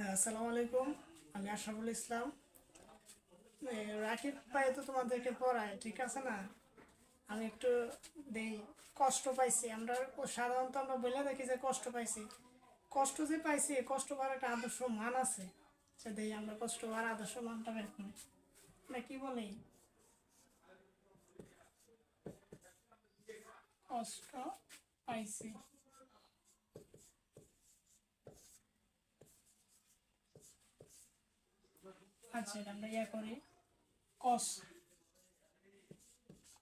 হ্যাঁ, আসসালামু আলাইকুম। আমি আশরাফুল ইসলাম। রাকিব ভাই তো তোমাদেরকে পড়ায় ঠিক আছে না? আমি একটু দেই কষ্ট পাইছি। আমরা সাধারণত আমরা বলে দেখি যে কষ্ট পাইছি। কষ্ট যে পাইছি কষ্ট পাওয়ার একটা আদর্শ মান আছে। সে দেই আমরা কষ্ট পাওয়ার আদর্শ মানটা বের করি। না কি বলি? কষ্ট পাইছি। আচ্ছা আমরা ইয়া করি। Cos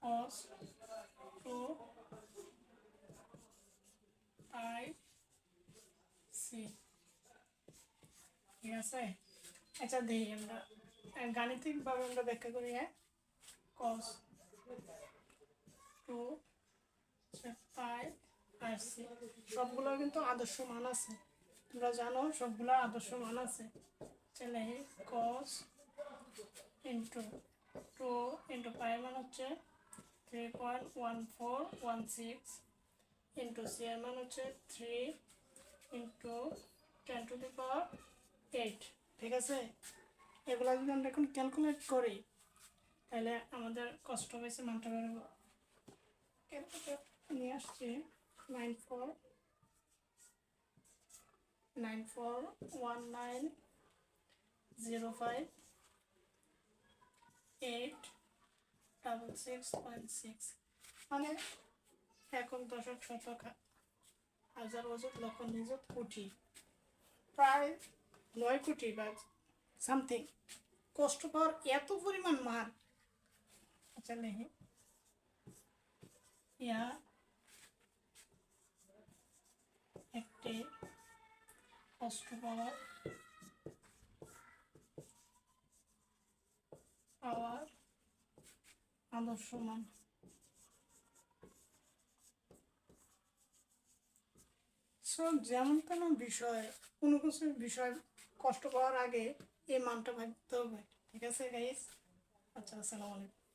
cos two, I, C. ঠিক আছে? আচ্ছা দেখি আমরা গাণিতিকভাবে আমরা ব্যাখ্যা করি হ্যাঁ? কস, টু পাই, আর সি। সবগুলো কিন্তু আদর্শ মান আছে। তোমরা জানো সবগুলো আদর্শ মান আছে। চলে cos into two into pi মান হচ্ছে three point one four one six into C এর মান হচ্ছে three into ten to the power eight ঠিক আছে? এগুলো যদি আমরা এখন ক্যালকুলেট করি, তাহলে আমাদের কষ্ট হয়েছে মানটা বেরোবো ক্যালকুলেট নিয়ে আসছি nine four nine four one nine zero five eight double six point six মানে এখন দশক শতক হাজার অযুত লক্ষ নিযুত কোটি প্রায় নয় কোটি বা সামথিং কষ্ট পাওয়ার এত পরিমাণ মান আচ্ছা নেই ইয়া একটি কষ্ট পাওয়ার পাওয়ার আদর্শ মান সো যেমন কোনো বিষয় কোনো কিছু বিষয় কষ্ট পাওয়ার আগে এই মানটা ভাবতে হবে ঠিক আছে গাইস আচ্ছা আসসালামু আলাইকুম